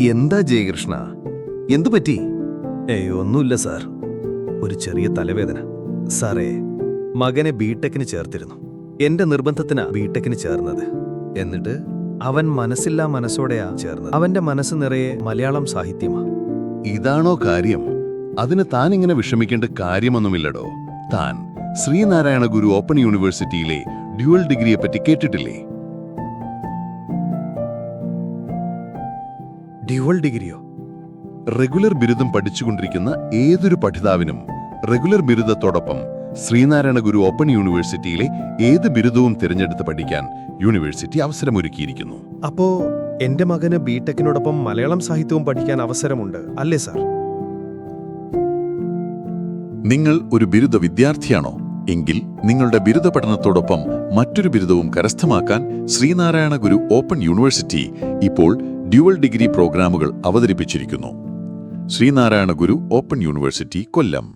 എന്താ ജയകൃഷ്ണ? എന്തു പറ്റി? ഏയ് ഒന്നുമില്ല സാർ. ഒരു ചെറിയ തലവേദന. സാറേ മകനെ ബിടെക്കിന് ചേർത്തിരുന്നു. എന്റെ നിർബന്ധത്തിനാ ബിടെക്കിന് ചേർന്നത്. എന്നിട്ട് അവൻ മനസ്സില്ലാ മനസ്സോടെയാ ചേർന്നത്. അവന്റെ മനസ്സ് നിറയെ മലയാളം സാഹിത്യമാ. ഇതാണോ കാര്യം? അതിന് താൻ ഇങ്ങനെ വിഷമിക്കേണ്ട കാര്യമൊന്നുമില്ലടോ. താൻ ശ്രീനാരായണ ഗുരു ഓപ്പൺ യൂണിവേഴ്സിറ്റിയിലെ ഡ്യുവൽ ഡിഗ്രിയെ പറ്റി കേട്ടിട്ടില്ലേ? ഡ്യുവൽ ഡിഗ്രിയോ? റെഗുലർ ബിരുദം പഠിച്ചുകൊണ്ടിരിക്കുന്ന ഏതൊരു പഠിതാവിനും റെഗുലർ ബിരുദത്തോടൊപ്പം ശ്രീനാരായണ ഗുരു ഓപ്പൺ യൂണിവേഴ്സിറ്റിയിലെ ഏത് ബിരുദവും തിരഞ്ഞെടുത്ത് പഠിക്കാൻ യൂണിവേഴ്സിറ്റി അവസരമൊരുക്കിയിരിക്കുന്നു. അപ്പോ എന്റെ മകന് ബിടെക്കിനോടൊപ്പം മലയാളം സാഹിത്യവും പഠിക്കാൻ അവസരമുണ്ട് അല്ലേ സാർ? നിങ്ങൾ ഒരു ബിരുദ വിദ്യാർത്ഥിയാണോ? എങ്കിൽ നിങ്ങളുടെ ബിരുദ പഠനത്തോടൊപ്പം മറ്റൊരു ബിരുദവും കരസ്ഥമാക്കാൻ ശ്രീനാരായണ ഗുരു ഓപ്പൺ യൂണിവേഴ്സിറ്റി ഇപ്പോൾ ഡ്യുവൽ ഡിഗ്രി പ്രോഗ്രാമുകൾ അവതരിപ്പിച്ചിരിക്കുന്നു. Sreenarayana Guru open university Kollam.